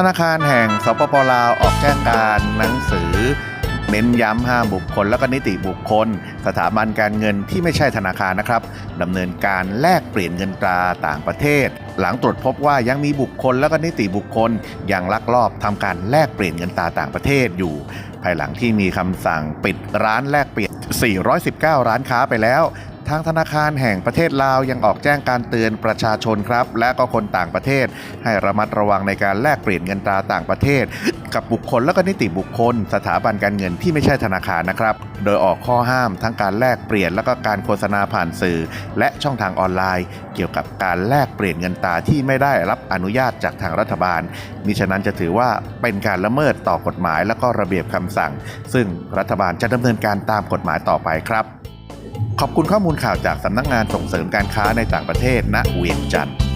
ธนาคารแห่งสปปลาวออกแจ้งการหนังสือ เน้นย้ำห้ามบุคคล และก็นิติบุคคล สถาบันการเงินที่ไม่ใช่ธนาคารนะครับดำเนินการแลกเปลี่ยนเงินตราต่างประเทศ หลังตรวจพบว่ายังมีบุคคล และก็นิติบุคคล ยังลักลอบทำการแลกเปลี่ยนเงินตราต่างประเทศอยู่ ภายหลังที่มีคำสั่งปิดร้านแลกเปลี่ยน 419 ร้านค้าไปแล้ว ทางธนาคารแห่งประเทศลาวยังออกแจ้งการเตือนประชาชนครับ และก็คนต่างประเทศ ให้ระมัดระวังในการแลกเปลี่ยนเงินตราต่างประเทศ กับบุคคลและก็นิติบุคคล สถาบันการเงินที่ไม่ใช่ธนาคารนะครับ โดยออกข้อห้ามทั้งการแลกเปลี่ยนและก็การโฆษณาผ่านสื่อ และช่องทางออนไลน์ เกี่ยวกับการแลกเปลี่ยนเงินตราที่ไม่ได้รับอนุญาตจากทางรัฐบาลมิฉะนั้นจะถือว่าเป็นการละเมิดต่อกฎหมาย และก็ระเบียบคำสั่ง ซึ่งรัฐบาลจะดำเนินการตามกฎหมายต่อไปครับ ขอบคุณข้อมูลข่าวจากสำนักงานส่งเสริมการค้าในต่างประเทศณเวียงจันทร์